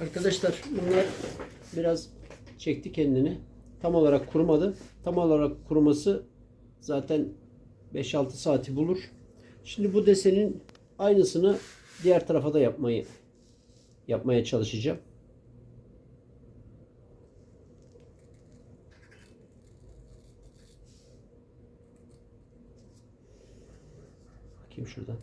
Arkadaşlar bunlar biraz çekti kendini. Tam olarak kurumadı. Tam olarak kuruması zaten 5-6 saati bulur. Şimdi bu desenin aynısını diğer tarafa da yapmayı yapmaya çalışacağım. Bakayım şuradan.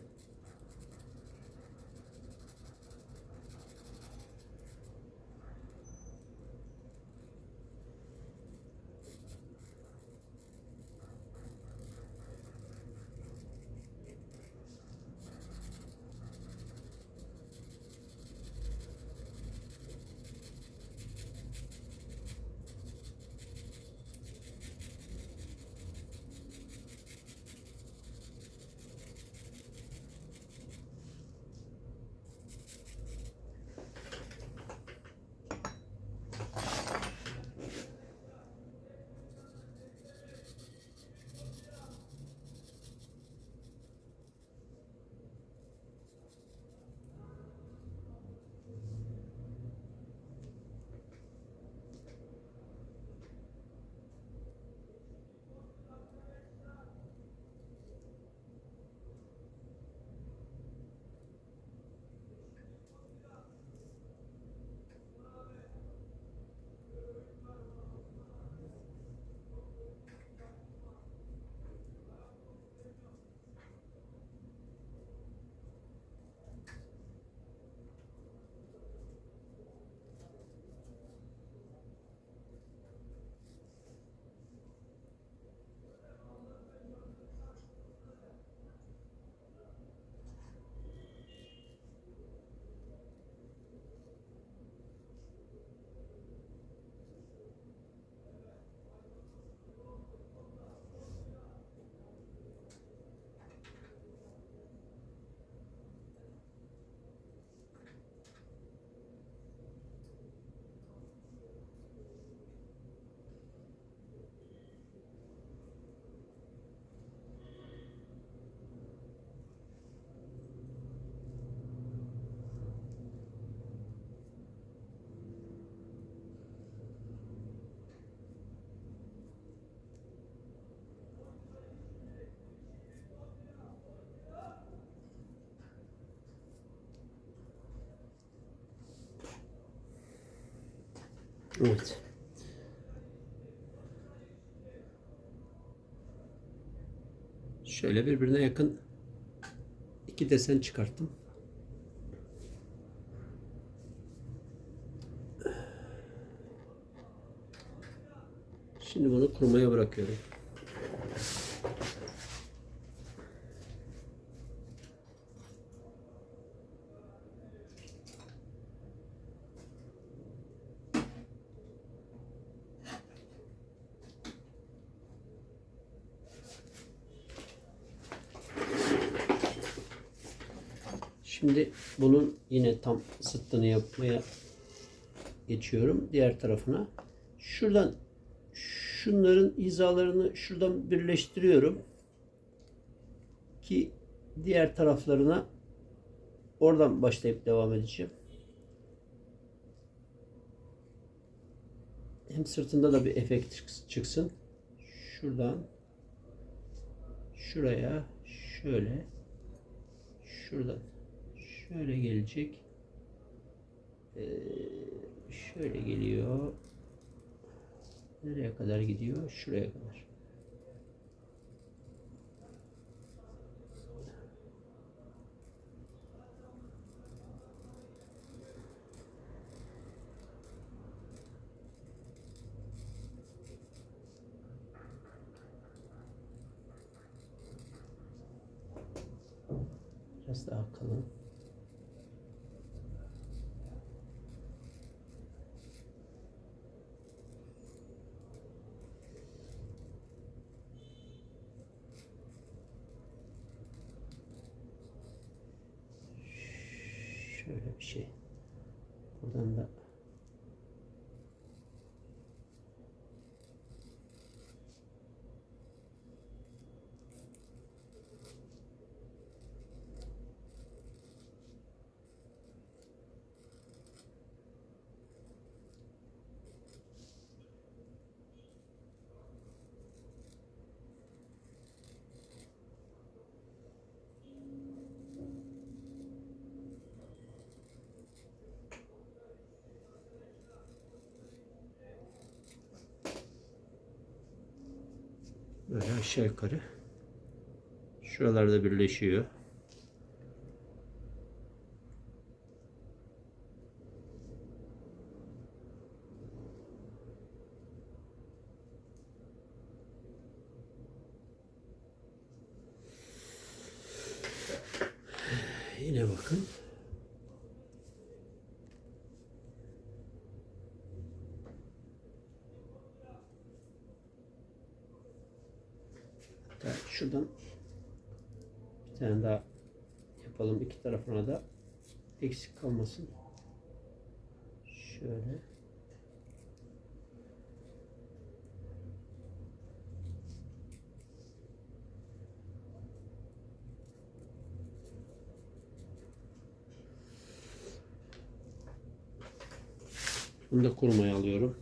Evet. Şöyle birbirine yakın iki desen çıkarttım. Şimdi bunu kurumaya bırakıyorum. Şimdi bunun yine tam zıttını yapmaya geçiyorum. Diğer tarafına. Şuradan şunların hizalarını şuradan birleştiriyorum. Ki diğer taraflarına oradan başlayıp devam edeceğim. Hem sırtında da bir efekt çıks- çıksın. Şuradan şuraya şöyle şuradan şöyle gelecek. Ee, şöyle geliyor. Nereye kadar gidiyor? Şuraya kadar. Biraz daha kalın. Şöyle bir şey. Buradan da Böyle aşağı yukarı. Şuralarda birleşiyor. Yine bakın. Hatta şuradan bir tane daha yapalım. iki tarafına da eksik kalmasın. Şöyle. Bunu da kurumaya alıyorum.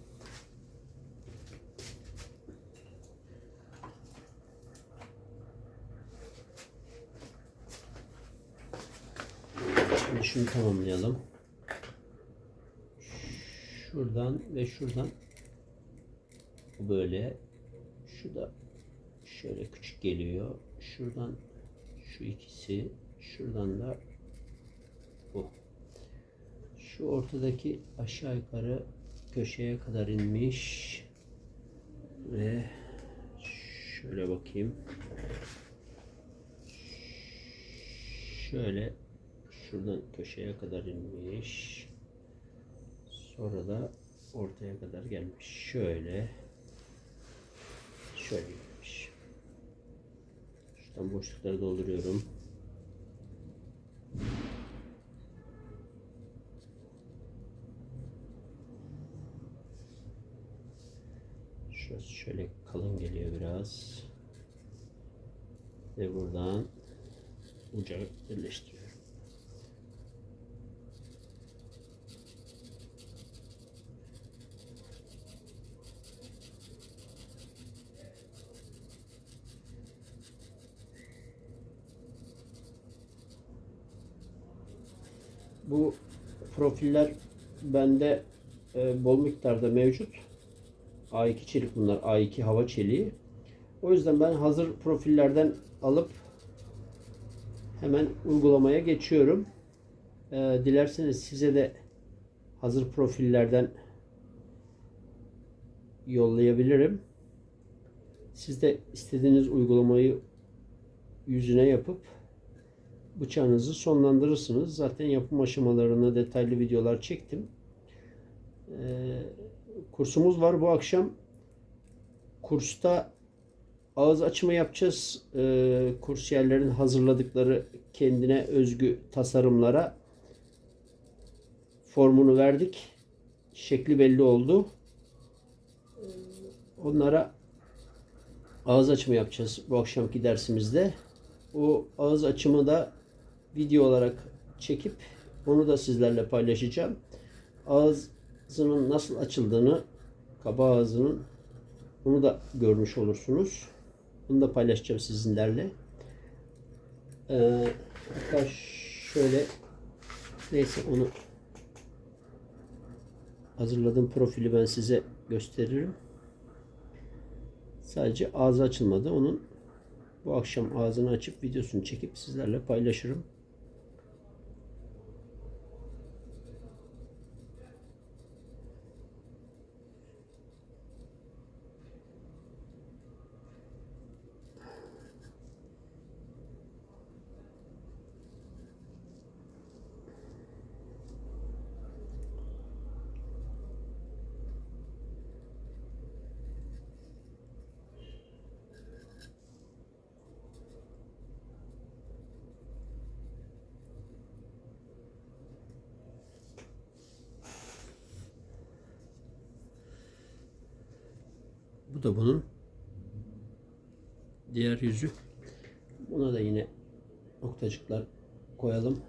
Şimdi şunu tamamlayalım. Şuradan ve şuradan böyle. Şu da şöyle küçük geliyor. Şuradan şu ikisi. Şuradan da bu. Şu ortadaki aşağı yukarı köşeye kadar inmiş. Ve şöyle bakayım. Şöyle şuradan köşeye kadar inmiş. Sonra da ortaya kadar gelmiş. Şöyle. Şöyle gelmiş. Şuradan boşlukları dolduruyorum. Şurası şöyle kalın geliyor biraz. Ve buradan uca birleştiriyorum. Bu profiller bende e, bol miktarda mevcut. A2 çelik bunlar. A2 hava çeliği. O yüzden ben hazır profillerden alıp hemen uygulamaya geçiyorum. Ee, dilerseniz size de hazır profillerden yollayabilirim. Siz de istediğiniz uygulamayı yüzüne yapıp bıçağınızı sonlandırırsınız. Zaten yapım aşamalarını detaylı videolar çektim. Ee, kursumuz var bu akşam. Kursta ağız açımı yapacağız. Ee, kursiyerlerin hazırladıkları kendine özgü tasarımlara formunu verdik. Şekli belli oldu. Ee, Onlara ağız açımı yapacağız bu akşamki dersimizde. O ağız açımı da video olarak çekip onu da sizlerle paylaşacağım. Ağzının nasıl açıldığını, kaba ağzının onu da görmüş olursunuz. Bunu da paylaşacağım sizinlerle. Ee, şöyle neyse onu hazırladığım profili ben size gösteririm. Sadece ağzı açılmadı. Onun bu akşam ağzını açıp videosunu çekip sizlerle paylaşırım. Bu da bunun diğer yüzü. Buna da yine noktacıklar koyalım.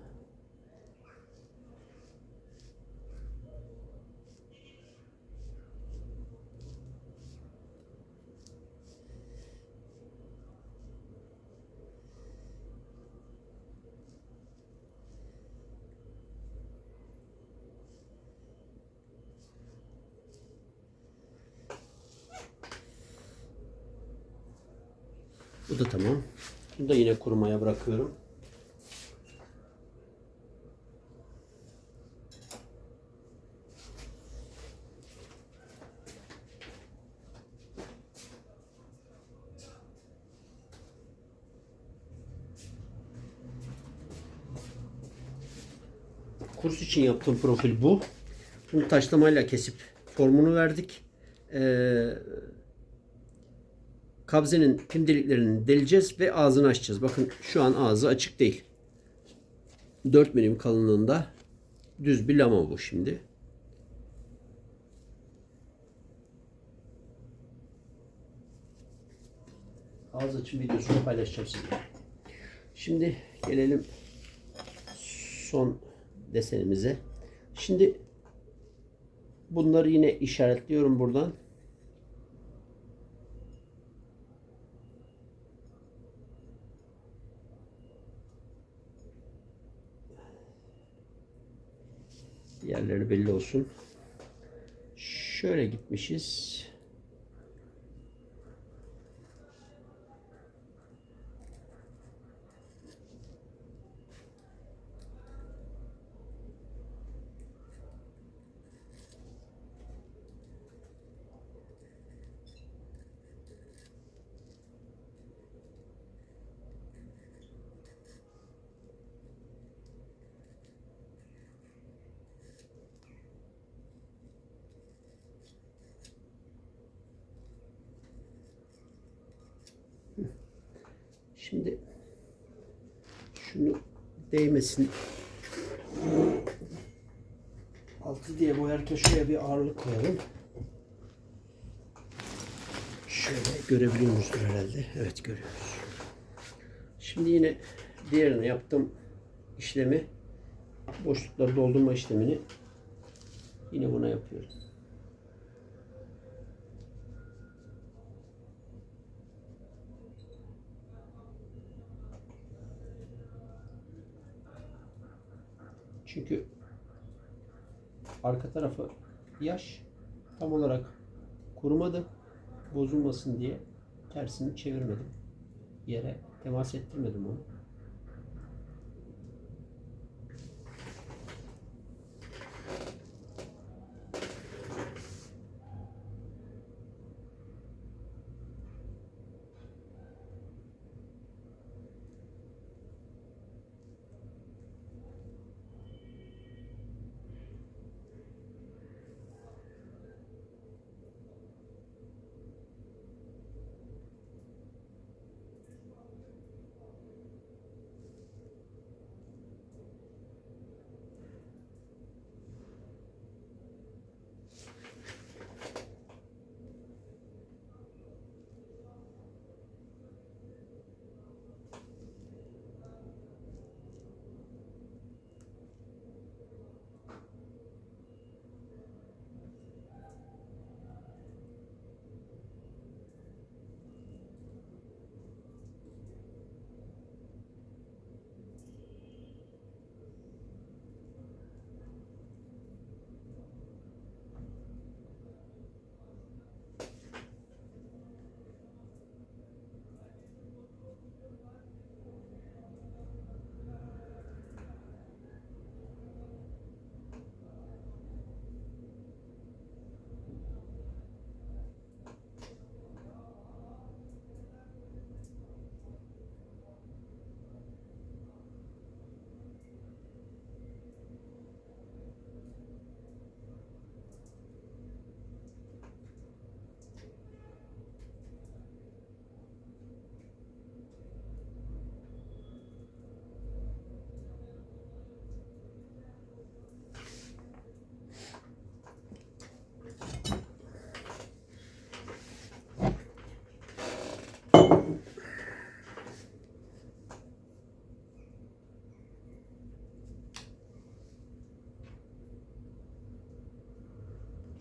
Bu da tamam. Bunu da yine kurumaya bırakıyorum. Kurs için yaptığım profil bu. Bunu taşlamayla kesip formunu verdik. Ee, kabzenin pim deliklerini deleceğiz ve ağzını açacağız. Bakın şu an ağzı açık değil. 4 milim kalınlığında düz bir lama bu şimdi. Ağız açım videosunu paylaşacağım sizinle. Şimdi gelelim son desenimize. Şimdi bunları yine işaretliyorum buradan. Yerleri belli olsun. Şöyle gitmişiz. Şimdi şunu değmesin. Altı diye boyarken şuraya bir ağırlık koyalım. Şöyle görebiliyor musunuz herhalde? Evet görüyoruz. Şimdi yine diğerine yaptığım işlemi boşlukları doldurma işlemini yine buna yapıyorum. Çünkü arka tarafı yaş tam olarak kurumadı. Bozulmasın diye tersini çevirmedim. Yere temas ettirmedim onu.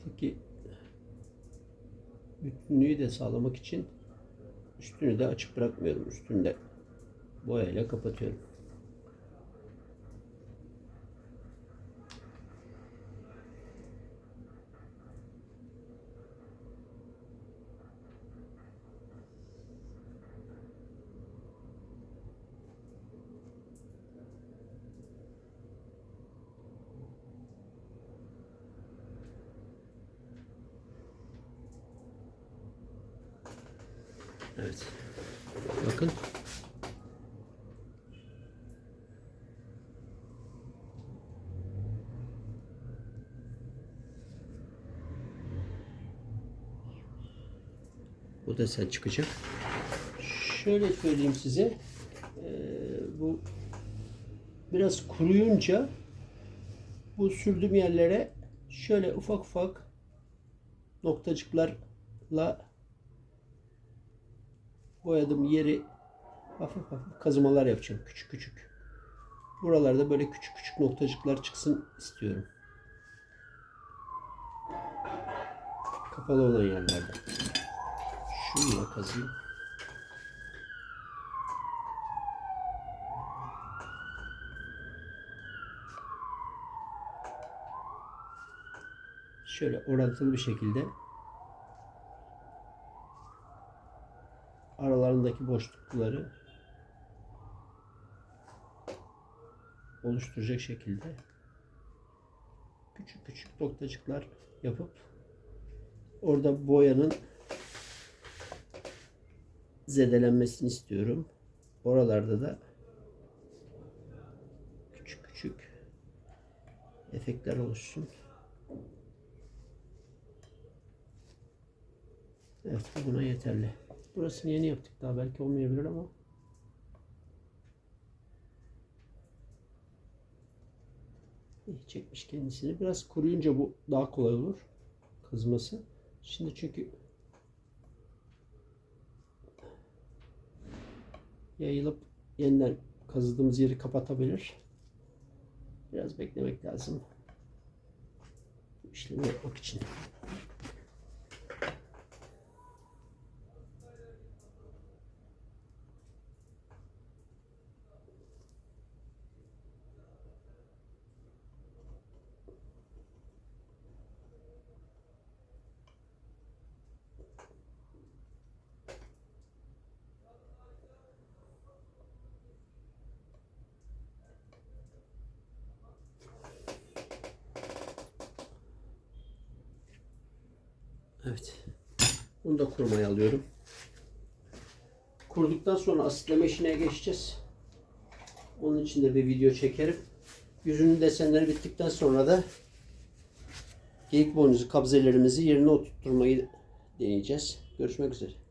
Peki bütünlüğü de sağlamak için üstünü de açık bırakmıyorum. Üstünü de boyayla kapatıyorum. Evet. Bakın. Bu desen çıkacak. Şöyle söyleyeyim size. Ee, bu biraz kuruyunca bu sürdüğüm yerlere şöyle ufak ufak noktacıklarla boyadım yeri hafif hafif kazımalar yapacağım. Küçük küçük. Buralarda böyle küçük küçük noktacıklar çıksın istiyorum. Kapalı olan yerlerde. Şununla kazıyım. Şöyle orantılı bir şekilde aralarındaki boşlukları oluşturacak şekilde küçük küçük noktacıklar yapıp orada boyanın zedelenmesini istiyorum. Oralarda da küçük küçük efektler oluşsun. Evet bu buna yeterli. Burasını yeni yaptık daha belki olmayabilir ama iyi çekmiş kendisini. Biraz kuruyunca bu daha kolay olur kazması. Şimdi çünkü yayılıp yeniden kazıdığımız yeri kapatabilir. Biraz beklemek lazım. Bu işlemi yapmak için. Evet. Bunu da kurumaya alıyorum. Kurduktan sonra asitleme işine geçeceğiz. Onun için de bir video çekerim. Yüzünün desenleri bittikten sonra da geyik boynuzu kabzelerimizi yerine oturtturmayı deneyeceğiz. Görüşmek üzere.